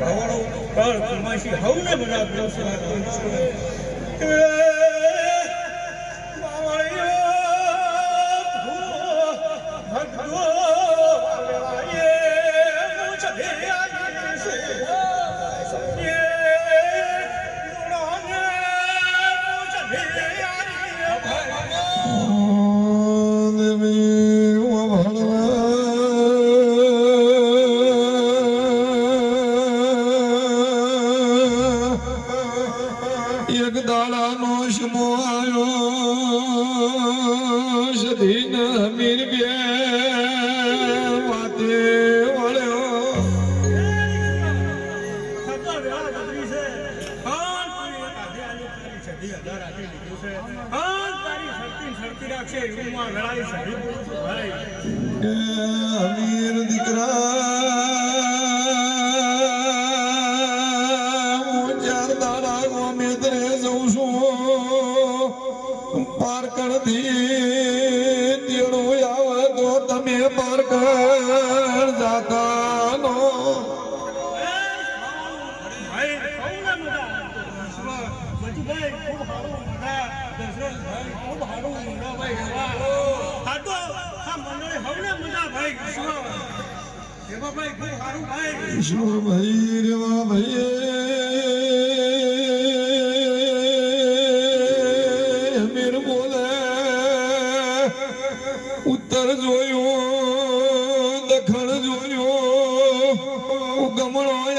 ભાવાળો કાળ કુમાસી હવને બધા દિવસો દાડાનો શમો આવ્યો સધીન હમીર બે વાતે વળ્યો હમીર દીકરા પારકણથી તેડો આવે તો તમે પારકણ જાતા નો ભાઈ રેવા ભાઈ મેર બોલે ઉત્તર જોયું દખણ જોયું ગમણો